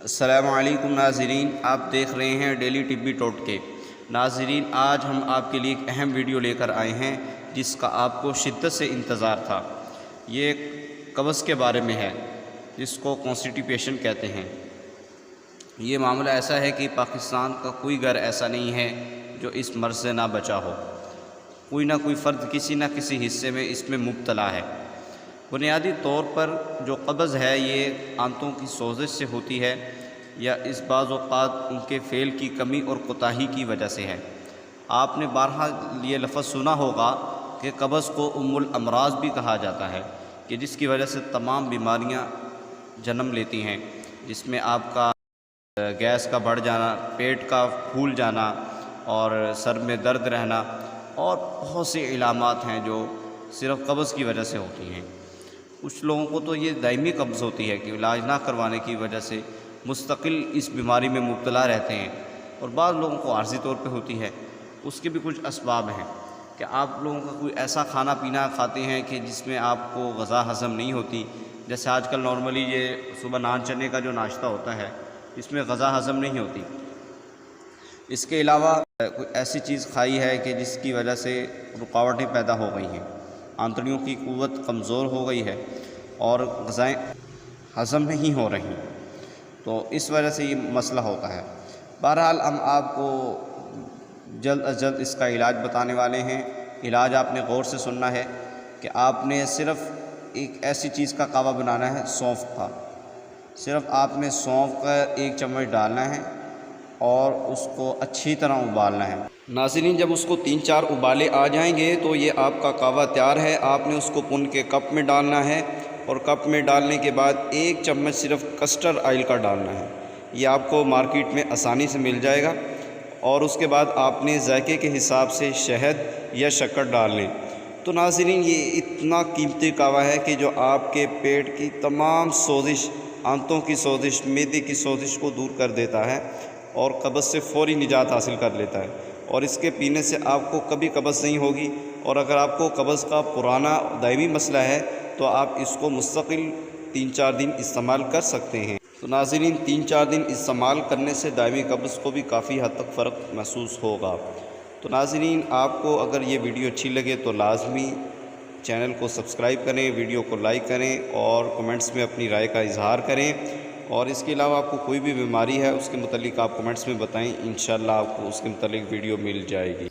असलकुम नाजरीन आप देख रहे हैं डेली टिब्बी टोटके नाजरीन आज हम आपके लिए एक अहम वीडियो लेकर आए हैं, जिसका आपको शिद्दत से इंतज़ार था। ये कब्ज़ के बारे में है, जिसको कॉन्स्टिट्यूशन कहते हैं। ये मामला ऐसा है कि पाकिस्तान का कोई घर ऐसा नहीं है, जो इस मर्ज़ से ना बचा हो। कोई ना कोई फ़र्द किसी न किसी हिस्से में इसमें मुबतला है। बुनियादी तौर पर जो कब्ज़ है, ये आंतों की सोजिश से होती है या इस बाज़ात उनके फ़ेल की कमी और कोताही की वजह से है। आपने बारहा ये लफ्ज़ सुना होगा कि कब्ज़ को उमुल अमराज भी कहा जाता है, कि जिसकी वजह से तमाम बीमारियाँ जन्म लेती हैं। जिसमें आपका गैस का बढ़ जाना, पेट का फूल जाना और सर में दर्द रहना और बहुत से इलामत हैं जो सिर्फ़ कब्ज़ की वजह से होती हैं। कुछ लोगों को तो ये दायमी कब्ज़ होती है कि इलाज ना करवाने की वजह से मुस्तकिल इस बीमारी में मुबतला रहते हैं और बाद लोगों को आर्जी तौर पे होती है। उसके भी कुछ इसबाब हैं कि आप लोगों का कोई ऐसा खाना पीना खाते हैं कि जिसमें आपको गज़ा हज़म नहीं होती। जैसे आजकल नॉर्मली ये सुबह नान चने का जो नाश्ता होता है, इसमें गज़ा हज़म नहीं होती। इसके अलावा कोई ऐसी चीज़ खाई है कि जिसकी वजह से रुकावटें पैदा हो गई हैं। आंतड़ियों की क़वत कमज़ोर हो गई है और गज़ाएँ हज़म नहीं हो रही। तो इस वजह से ये मसला होता है। बहरहाल हम आपको जल्द अज जल्द इसका इलाज बताने वाले हैं। इलाज आपने गौर से सुनना है कि आपने सिर्फ़ एक ऐसी चीज़ का कावा बनाना है, सौंफ का। सिर्फ़ आपने सौंफ का एक चम्मच डालना है और उसको अच्छी तरह उबालना है। नाजरीन, जब उसको तीन चार उबाले आ जाएँगे तो ये आपका कावा तैयार है। आपने उसको पुन के कप में डालना है और कप में डालने के बाद एक चम्मच सिर्फ़ कस्टर्ड ऑयल का डालना है। ये आपको मार्केट में आसानी से मिल जाएगा और उसके बाद आपने जायके के हिसाब से शहद या शक्कर डाल लें। तो नाजरीन, ये इतना कीमती कावा है कि जो आपके पेट की तमाम सोजिश, आंतों की सोजिश, मेदे की सोजिश को दूर कर देता है। और कब्ज़ से फ़ौरी निजात हासिल कर लेता है। और इसके पीने से आपको कभी कब्ज़ नहीं होगी। और अगर आपको कब्ज़ का पुराना दायमी मसला है तो आप इसको मुस्तकिल तीन चार दिन इस्तेमाल कर सकते हैं। तो नाजरीन तीन चार दिन इस्तेमाल करने से दायमी कब्ज़ को भी काफ़ी हद तक फ़र्क महसूस होगा। तो नाजरीन, आपको अगर ये वीडियो अच्छी लगे तो लाजमी चैनल को सब्सक्राइब करें, वीडियो को लाइक करें और कमेंट्स में अपनी राय का इजहार करें। और इसके अलावा आपको कोई भी बीमारी है, उसके मतलब आप कमेंट्स में बताएँ। इन आपको उसके मतलब वीडियो मिल जाएगी।